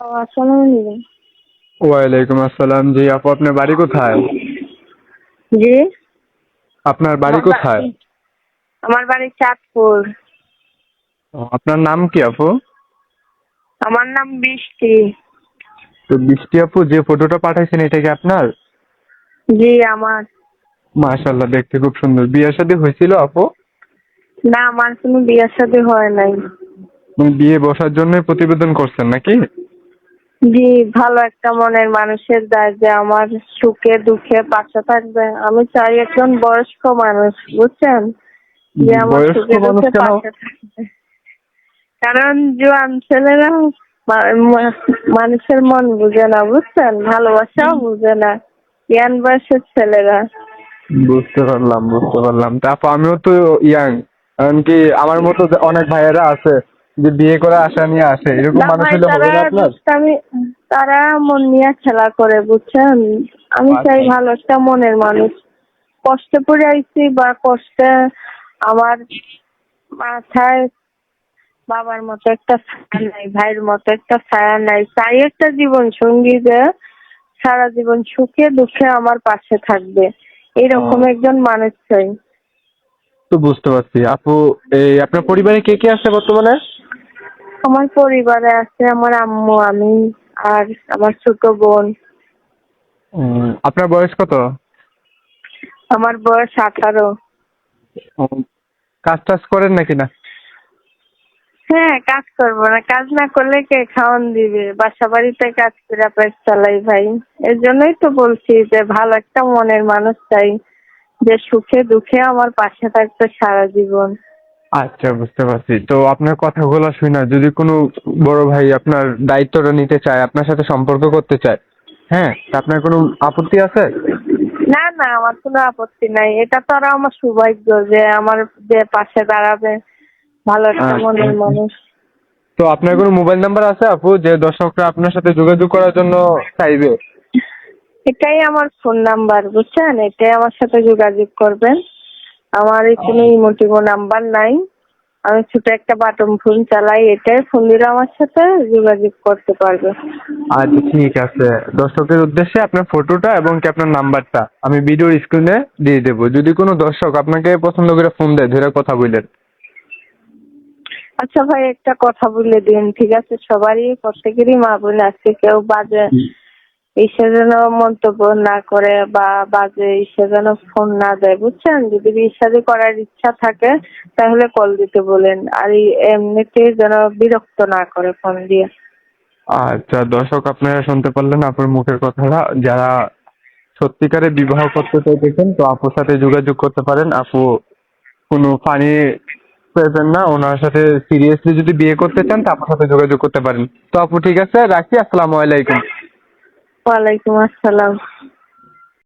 আসসালামু আলাইকুম ওয়ালাইকুম আসসালাম। জি আপু আপনার বাড়ি কোথায়? জি? আপনার বাড়ি কোথায়? আমার বাড়ি চাঁদপুর। আপনার নাম কি আপু? আমার নাম বৃষ্টি। তো বৃষ্টি আপু যে ফটোটা পাঠাইছেন এটা কি আপনার? জি আমার। মাশাল্লাহ দেখতে খুব সুন্দর। বিয়ের সাথে হয়েছিল আপু? না আমার কোনো বিয়ের সাথে হয় নাই। মানে বিয়ে বসার জন্য প্রতিবেদন করছেন নাকি? জি ভালো একটা মনের মানুষের দায় যে আমার সুখে দুঃখে পাশে থাকবে। আমি চাই একজন বয়স্ক মানুষ বুঝছেন? যে আমার সুখে দুঃখে পাশে থাকবে। কারণ জোয়ান ছেলেরা মানুষের মন বুঝে না বুঝছেন? ভালোবাসাও বুঝে না ইয়ান বয়সের ছেলেরা। বুঝতে পারলাম বুঝতে পারলাম। তারপর আমিও তো ইয়াং। কারণ কি আমার মতো অনেক ভাইয়েরা আছে যে বিয়ে করে আশা নিয়ে আসে এরকম মানুষ হলে হবে তারা না আপনার তারা মন নিয়ে খেলা করে বুঝছেন? আমি চাই আচ্ছা। ভালো একটা মনের মানুষ। কষ্টে পড়ে আইছি বা কষ্টে আমার মাথায় বাবার মতো একটা ছায়া নাই ভাইয়ের মতো একটা ছায়া নাই। চাই একটা জীবন সঙ্গী যে সারা জীবন সুখে দুঃখে আমার পাশে থাকবে। এরকম একজন মানুষ চাই। তো বুঝতে পারছি। আপু এই আপনার পরিবারে কে কে আছে বর্তমানে? আমার পরিবারে আছে আমার আম্মু আমি আর আমার ছোট বোন। আপনার বয়স কত? আমার বয়স আঠারো। কাজ টাজ করেন নাকি না? হ্যাঁ কাজ করব না। কাজ না করলে কে খাওয়ান দিবে? বাসা বাড়িতে কাজ করে পেট চালাই ভাই। এর জন্যই তো বলছি যে ভালো একটা মনের মানুষ চাই যে সুখে দুঃখে আমার পাশে থাকবে সারা জীবন। আচ্ছা বুঝতে পারছি। তো আপনার কথাগুলো শুনে যদি কোনো বড় ভাই আপনার দায়িত্বটা নিতে চায় আপনার সাথে সম্পর্ক করতে চায় হ্যাঁ তা আপনার কোনো আপত্তি আছে? না না আমার কোনো আপত্তি নাই। এটা তো আরও আমার সৌভাগ্য যে আমার যে পাশে দাঁড়াবে ভালো একটা আচ্ছা। মনের মানুষ। তো আপনার কোনো মোবাইল নাম্বার আছে আপু যে দর্শকরা আপনার সাথে যোগাযোগ করার জন্য চাইবে? এটাই আমার ফোন নাম্বার বুঝছেন? এটাই আমার সাথে যোগাযোগ করবেন। আমার এখানে কোনো ইমোটিভো নাম্বার নাই। আমি ছোট একটা বাটন ফোন চালাই এটাই ফোন দিলে আমার সাথে যোগাযোগ করতে পারবে। আচ্ছা ঠিক আছে। দর্শকের উদ্দেশ্যে আপনার ফটোটা এবং কি আপনার নাম্বারটা আমি ভিডিওর স্ক্রিনে দিয়ে দেবো। যদি কোনো দর্শক আপনাকে পছন্দ করে ফোন দেয় ধরে কথা বললেন আচ্ছা ভাই একটা কথা বলে দিন ঠিক আছে? সবারই প্রত্যেকেরই মা বোন আছে কেউ বাজে ইসে যেন মন্তব্য না করে বা বাজে ইসে যেন ফোন না দেয়, বুঝছেন? যদি বিয়ে করার ইচ্ছা থাকে, তাহলে কল দিতে বলেন। আর এমনিতে যেন বিরক্ত না করে ফোন দিয়ে। আচ্ছা দর্শক, আপনারা শুনতে পারলেন আপুর মুখের কথাটা। যারা সত্যিকারে বিবাহ করতে চাইতেছেন, তো আপুর সাথে যোগাযোগ করতে পারেন। আপু কোনো ফানি প্রয়োজন না, ওনার সাথে সিরিয়াসলি যদি বিয়ে করতে চান, তো আপুর সাথে যোগাযোগ করতে পারেন। তো আপু, ঠিক আছে, রাখি, আসসালামু আলাইকুম। ওয়ালাইকুম আসসালাম।